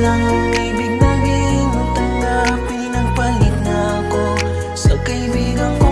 lang ang ibig naging tanggapin ang palit na ako. Sa kaibigan ko